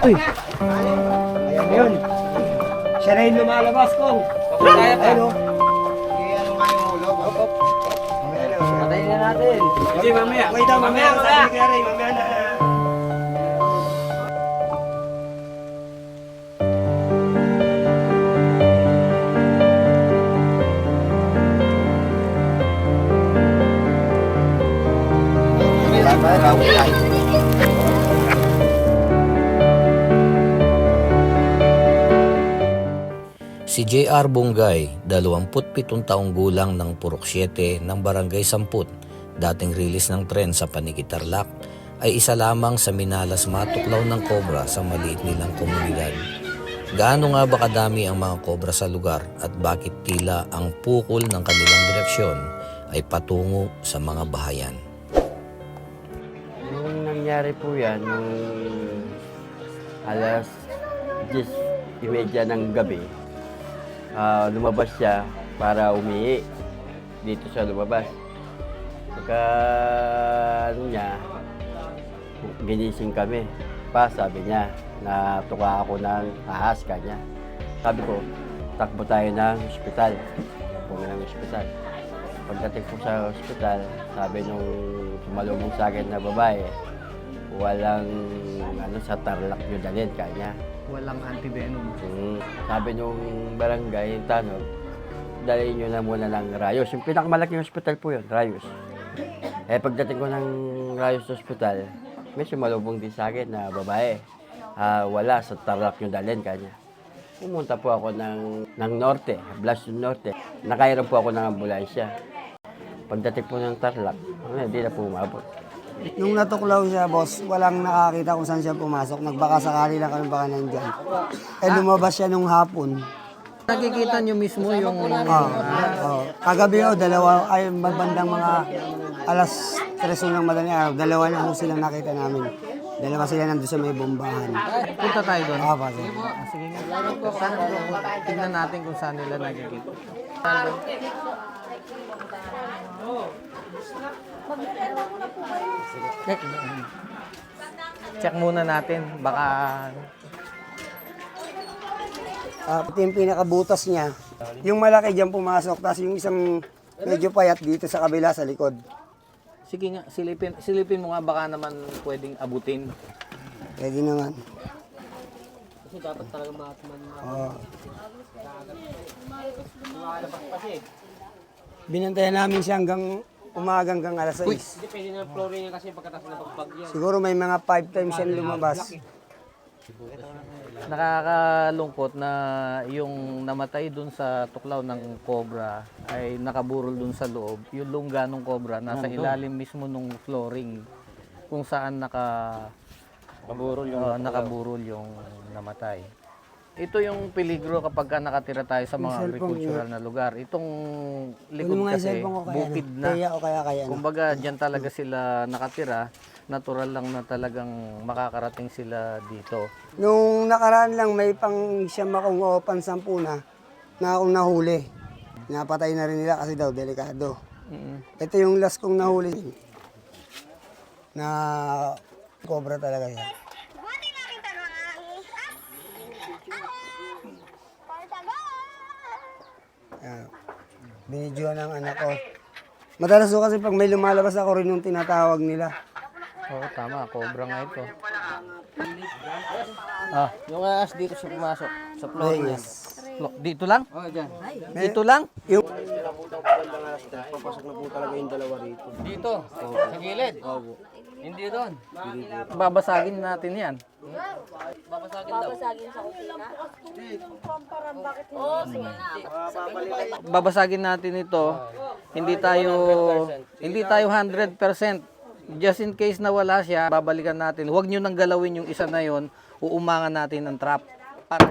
Uy, Ayan na yun. Siya na yung lumalabas kong. Kaya pa. Ayun o. Patayin na natin. Hindi, mamaya. Wait lang, mamaya. Ni Karen, mamaya na. Si J.R. Bungay, 27 taong gulang ng Purok 7 ng Barangay Samput, dating rilis ng tren sa Panikitarlak, ay isa lamang sa minalas matuklaw ng kobra sa maliit nilang komunidad. Gaano nga ba kadami ang mga kobra sa lugar at bakit tila ang pukol ng kanilang direksyon ay patungo sa mga bahayan? Nung nangyari po yan, nung alas 10.30 ng gabi, ah, lumabas siya para umihi dito sa lumabas. Pagka ano niya, ginising kami. Pa, sabi niya, natuka ako ng ahas kanya. Sabi ko, takbo tayo ng ospital. Takbo ng ospital. Pagdating po sa ospital, sabi nung sumalubong sa akin na babae, walang ano sa tarlak nyo dalhin kanya. Walang antivenom. Mm, sabi nung barangay, tanong, dalhin nyo na muna ng Rayos. Yung pinakamalaking hospital po yun, Rayos. Eh, pagdating ko ng Rayos Hospital, may sumalubong din sa akin na babae. Ah, wala sa tarlak nyo dalhin kanya. Pumunta po ako ng, ng Norte, Blaston Norte. Nakairam po ako ng ambulansya. Pagdating po ng Tarlac, hindi na po umabot. Nung natuklaw siya, boss, walang nakakita kung saan siya pumasok. Nagbaka sakali lang kami baka nandyan. Eh, lumabas siya nung hapon. Nakikita nyo mismo yung... Oo. oo. Kagabi oh, dalawa, ay magbandang mga alas 3 ng madaling araw. Dalawa na ho silang nakita namin. Dalawa sila nandun sa may bombahan. Punta tayo doon. Ah, pa, sir. Ah, sige nga. Saan, tignan natin kung saan nila nakikita. Check. Check muna natin. Baka... Ah, pati yung pinakabutas niya. Yung malaki dyan pumasok, tapos yung isang medyo payat dito sa kabila sa likod. Sige nga, silipin, silipin mo nga baka naman pwedeng abutin. Pwede naman. Kasi dapat talaga makatman Oo. Binantayan namin siya hanggang umaga hanggang alas 6. Depende na flooring niya kasi pagkatapos na pagbagyo. Siguro may mga 5 times siya lumabas. Nakakalungkot na yung namatay dun sa tuklaw ng cobra ay nakaburol dun sa loob. Yung lungga ng cobra nasa ilalim mismo ng flooring kung saan naka nakaburol yung, nakaburol yung namatay. Ito yung peligro kapag ka nakatira tayo sa mga agricultural na lugar. Itong likod Yung mga kasi ko kaya, bukid na. kaya o kaya kaya na. Kumbaga, dyan talaga sila nakatira. Natural lang na talagang makakarating sila dito. Nung nakaraan lang may pang siyam akong o pansampu na na akong nahuli. Napatay na rin nila kasi daw delikado. Mm. Ito yung last kong nahuli na cobra talaga yan. Yan. Binidyo ng anak ko. Madalas ko kasi pag may lumalabas ako rin yung tinatawag nila. Oo, tama. Cobra nga ito. Ah, yung ahas dito siya pumasok sa floor niya. Flo- Dito lang? Oo, dyan. Dito lang? Yung Papasok na po talaga yung dalawa rito. Dito? Sa gilid? Hindi doon? Babasagin natin yan. Babasagin daw. Babasagin natin ito. Hindi tayo hindi tayo 100%. Just in case na wala siya, babalikan natin. Huwag nyo nang galawin yung isa na yon. Uumangan natin ng trap. Para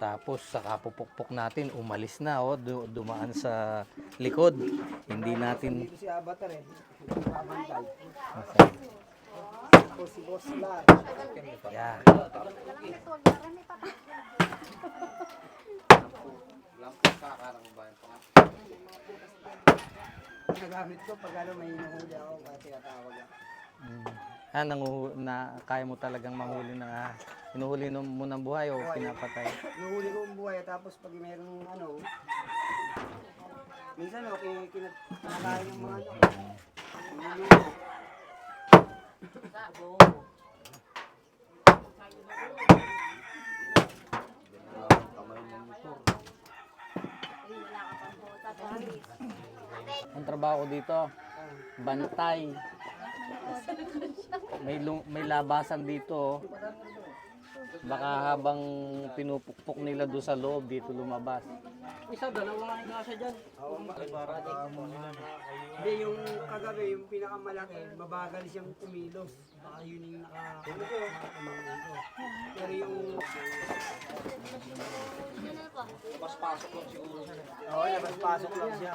Tapos saka pupukpok natin, umalis na oh, du- dumaan sa likod. Hindi natin Dito si Avatar eh. Babantay. Tapos si Boss Lar. yeah. Nagamit ko pag ano may nahuli ako kaya tinatawag ako. Ah, nangu- na kaya mo talagang mahuli ng ah, hinuhuli no- mo ng buhay o pinapatay. Nahuli ko ang buhay tapos pag merong ano, minsan okay, kinat- kinakain ng mga ano. niluluto. Ang trabaho dito, bantay. May lu- may labasan dito. oh. Baka habang pinupukpok nila doon sa loob dito lumabas. Isa, dalawa nga yung nasa dyan. Hindi, yung kagabi, yung pinakamalaki, mabagal siyang kumilos. Baka yun yung naka... nakakamangin ko. Pero yung... Labas-pasok lang siguro siya. Oo, labas-pasok lang siya.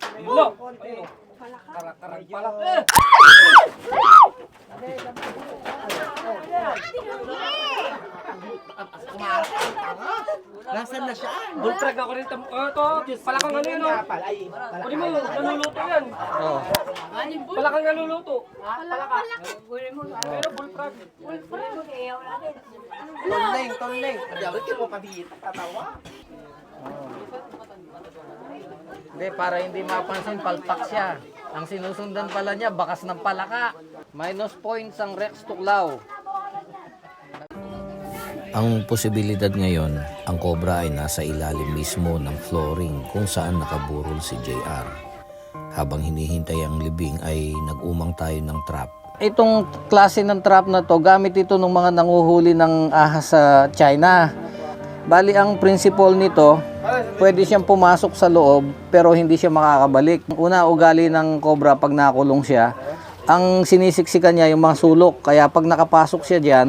Hello! Konti. Karak-karak pala. Nasaan na siya? Bultrag ako rin tam... Oh, to, palakang ano yun, oh. Kunin mo, naluluto yan. Oo. Palakang naluluto. Palaka. Pero bultrag. Tonleng, tonleng. Diyaw, ito mo pabihita, tatawa. Hindi, para hindi mapansin, palpak siya. Ang sinusundan pala niya, bakas ng palaka. Minus points ang Rex Tuklaw. Ang posibilidad ngayon, ang cobra ay nasa ilalim mismo ng flooring kung saan nakaburol si JR. Habang hinihintay ang libing ay nag-umang tayo ng trap. Itong klase ng trap na to, gamit ito ng mga nanguhuli ng ahas sa China. Bali, ang principle nito, pwede siyang pumasok sa loob pero hindi siya makakabalik. Una, ugali ng cobra pag nakulong siya, ang sinisiksikan niya yung mga sulok. Kaya pag nakapasok siya dyan,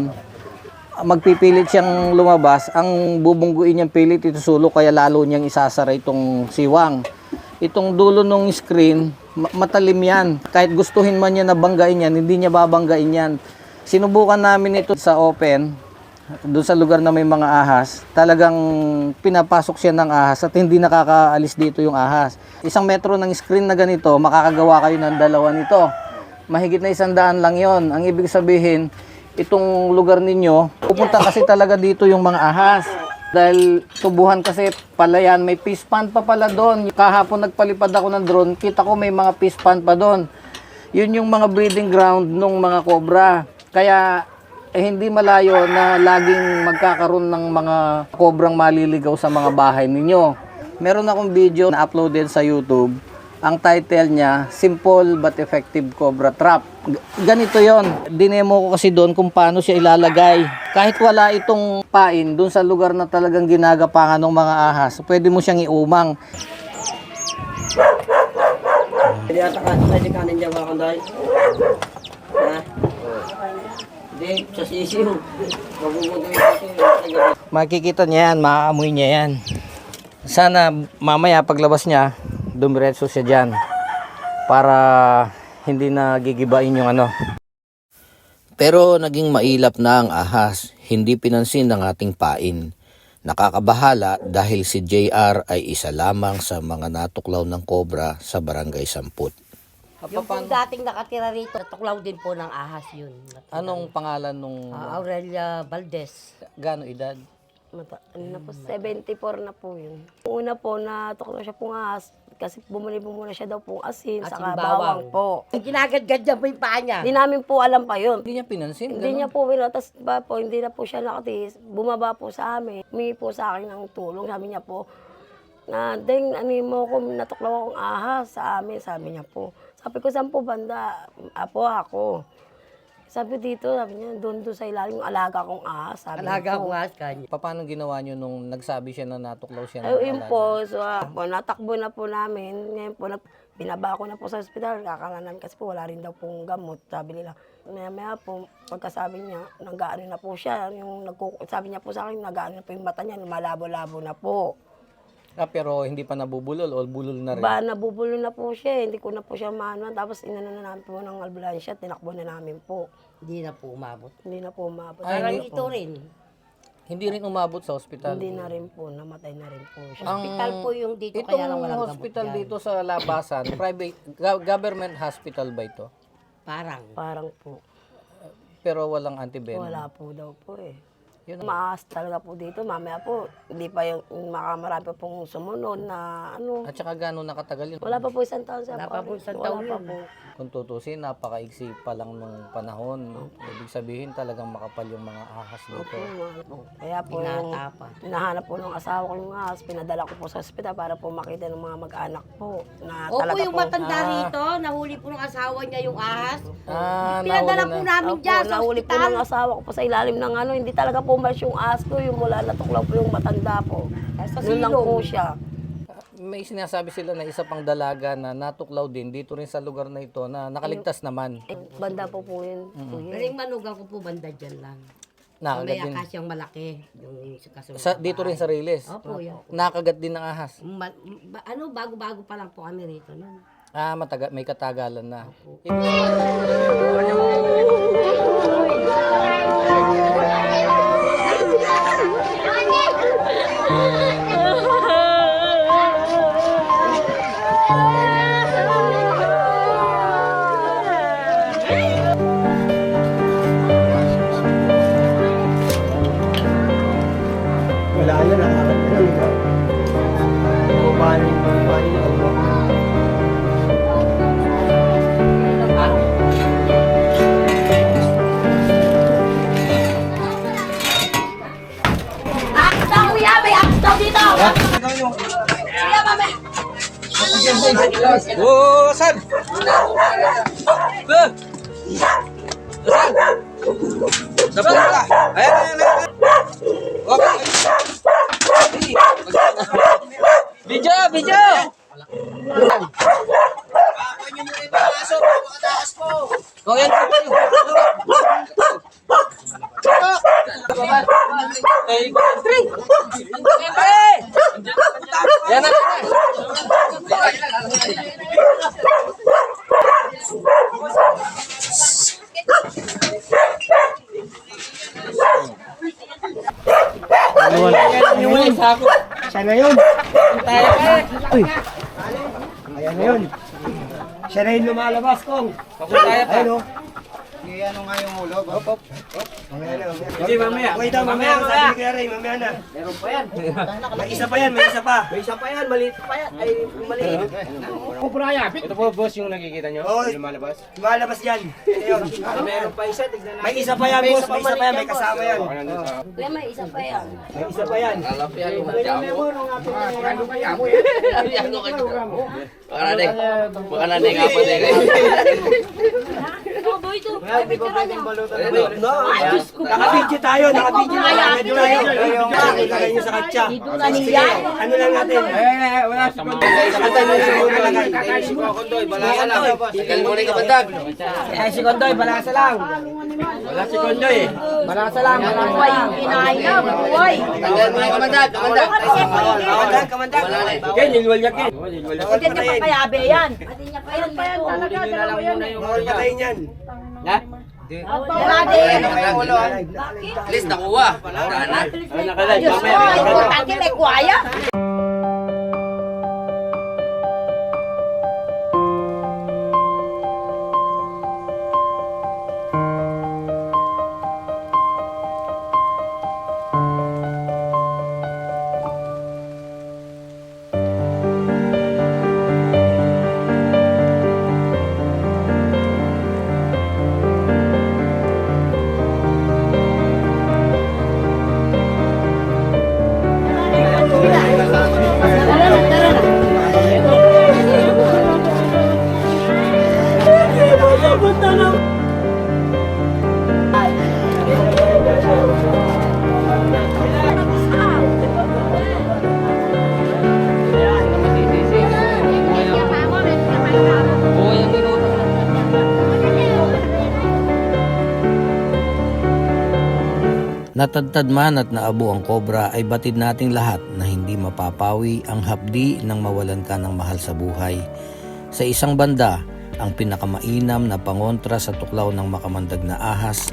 magpipilit siyang lumabas, ang bubungguin niyang pilit ito sulok kaya lalo niyang isasara itong siwang. Itong dulo ng screen, ma- matalim yan. Kahit gustuhin man niya na banggain yan, hindi niya babanggain yan. Sinubukan namin ito sa open, doon sa lugar na may mga ahas. Talagang pinapasok siya ng ahas at hindi nakakaalis dito yung ahas. Isang metro ng screen na ganito, makakagawa kayo ng dalawa nito. Mahigit na isang daan lang yon. Ang ibig sabihin, itong lugar ninyo, pupunta kasi talaga dito yung mga ahas. Dahil tubuhan kasi palayan, may fish pond pa pala doon. Kahapon nagpalipad ako ng drone, kita ko may mga fish pond pa doon. Yun yung mga breeding ground ng mga cobra. Kaya eh, hindi malayo na laging magkakaroon ng mga kobrang maliligaw sa mga bahay ninyo. Meron akong video na uploaded sa YouTube. Ang title niya, Simple but Effective Cobra Trap. Ganito yon. Dinemo ko kasi doon kung paano siya ilalagay. Kahit wala itong pain doon sa lugar na talagang ginagapangan ng mga ahas, pwede mo siyang iumang. Hindi ata ka, kanin diyan ako dahil. Ha? Hindi, sa yung. Makikita niya yan, maaamoy niya yan. Sana mamaya paglabas niya, dumiretso siya dyan. Para hindi na gigibain yung ano. Pero naging mailap na ang ahas, hindi pinansin ng ating pain. Nakakabahala dahil si JR ay isa lamang sa mga natuklaw ng kobra sa barangay Samput. Yung po dating nakatira rito, tuklaw din po ng ahas yun. Anong pangalan nung Ah, Aurelia Valdez. gaano edad? Mata, ano na po, 74 na po yun. Una po, na tuklaw siya pong ahas. kasi bumili po muna siya daw pong asin, Asin, saka bawang. bawang po. Ginagadgad niya po yung paa niya. Hindi namin po alam pa yun. Hindi niya pinansin. Hindi niya po pinatas ba po, hindi na po siya nakatiis. Bumaba po sa amin. Humingi po sa akin ng tulong. Sabi niya po, na ding ano mo ko natuklaw akong ahas sa amin, sabi niya po. Sabi ko, saan po banda? Apo ako. Sabi dito, sabi niya, doon doon sa ilalim yung alaga kong ahas. Sabi Alaga po. ko nga kanya. Pa- Paano ginawa niyo nung nagsabi siya na natuklaw siya ng Ay, yun alaga? po, so, ah, po, natakbo na po namin. Ngayon po, nag, binaba ko na po sa ospital. Kakalanan kasi po, wala rin daw pong gamot. Sabi nila, maya maya po, pagkasabi niya, nag-ano na po siya. Yung nagkuku- sabi niya po sa akin, nag-ano na po yung mata niya, lumalabo-labo na po. Ah, pero hindi pa nabubulol o bulol na rin? Ba, nabubulo na po siya. eh. Hindi ko na po siya maano. Tapos inano na namin po ng ambulansya, tinakbo na namin po. Hindi na po umabot. Hindi na po umabot. Ay, Parang hindi- ito rin. Hindi rin umabot sa ospital? Hindi na rin po, namatay na rin po siya. Hospital po yung dito Itong kaya lang walang gamot hospital yan. dito sa Labasan, private, government hospital ba ito? Parang. Parang po, Pero walang antivenom? wala po daw po eh. Yun ang- Maas talaga po dito. Mamaya po, hindi pa yung makamarami pa pong sumunod na ano. At saka gano'n nakatagal yun? Wala pa po isang taon sa Wala pa po isang Wala taon pa yun. po. Kung tutusin, napakaiksi pa lang nung panahon. Ibig sabihin talagang makapal yung mga ahas dito. Opo, Kaya po Binata pa. hinahanap po ng asawa ko yung ahas, pinadala ko po sa ospital para po makita ng mga mag-anak po na Opo, talaga yung po. matanda rito, nahuli po ng asawa niya yung ahas. Ah, Pinadala nahuli po na. namin Opo, dyan sa nahuli po ospital. ng asawa ko po sa ilalim ng ano, hindi talaga po mas yung ahas ko, yung mula natuklaw po yung matanda po. Sa Yun lang silong. po siya. May sinasabi sila na isa pang dalaga na natuklaw din dito rin sa lugar na ito na nakaligtas naman. Eh, banda po po yun. po yun. Pero yung manugang ko po banda dyan lang. Nakagat May din. akasyang malaki. Yung sa kasunod. Sa, dito rin sa Riles. Opo, yan. Nakagat din ng ahas. Ma- ba- ano, bago-bago pa lang po kami rito nun. Ah, mataga, may katagalan na. Wala Dapat ka! Siya na yun. Uy. Ayan na yun. Siya na yung lumalabas, Kong. Ayun o. ano nga yung ulo? Hop, hop. Hindi, mamaya. Wait, ah, mamaya. Mamaya, mamaya. Ray, mamaya na. Meron pa yan. May isa pa yan, may isa pa. May isa pa yan, maliit pa yan. Ay, maliit. Ito po boss yung nakikita nyo, Oo. lumalabas. Lumalabas yan. Ayun. Meron pa isa, tignan natin. May isa pa yan, boss. May isa pa yan, may kasama yan. Kuya, may isa pa yan. May isa pa yan. Ay, Diyos ko. Nakabidyo tayo, nakabidyo tayo. Nakabidyo tayo. Nyo sa katsa. Ano lang natin? Eh, wala si Kondoy. Sakatan nyo sa mga lagay. Si Kondoy, balasa lang. Tagal mo rin kabandag. Eh, si Kondoy, balasa lang. Wala si Kondoy. Balasa lang, balasa lang. Na, buhay! Tagal mo yung kamandag, kamandag. Kamandag, kamandag. Okay, nilwalyak yun. Bawal Hindi niya pa patayin. kayabe yan. Hindi niya pa yan dito. Bawal patayin yan. Grabe yan. At least nakuha. Diyos ko, importante may kuwaya. Natadtad man at naabo ang kobra ay batid nating lahat na hindi mapapawi ang hapdi ng mawalan ka ng mahal sa buhay. Sa isang banda, ang pinakamainam na pangontra sa tuklaw ng makamandag na ahas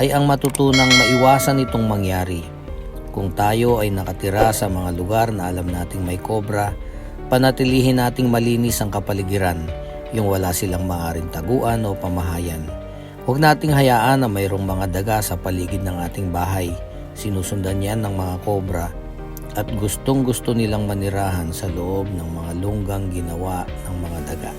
ay ang matutunang maiwasan itong mangyari. Kung tayo ay nakatira sa mga lugar na alam nating may kobra, panatilihin nating malinis ang kapaligiran, yung wala silang maaring taguan o pamahayan. Huwag nating hayaan na mayroong mga daga sa paligid ng ating bahay. Sinusundan yan ng mga kobra at gustong gusto nilang manirahan sa loob ng mga lunggang ginawa ng mga daga.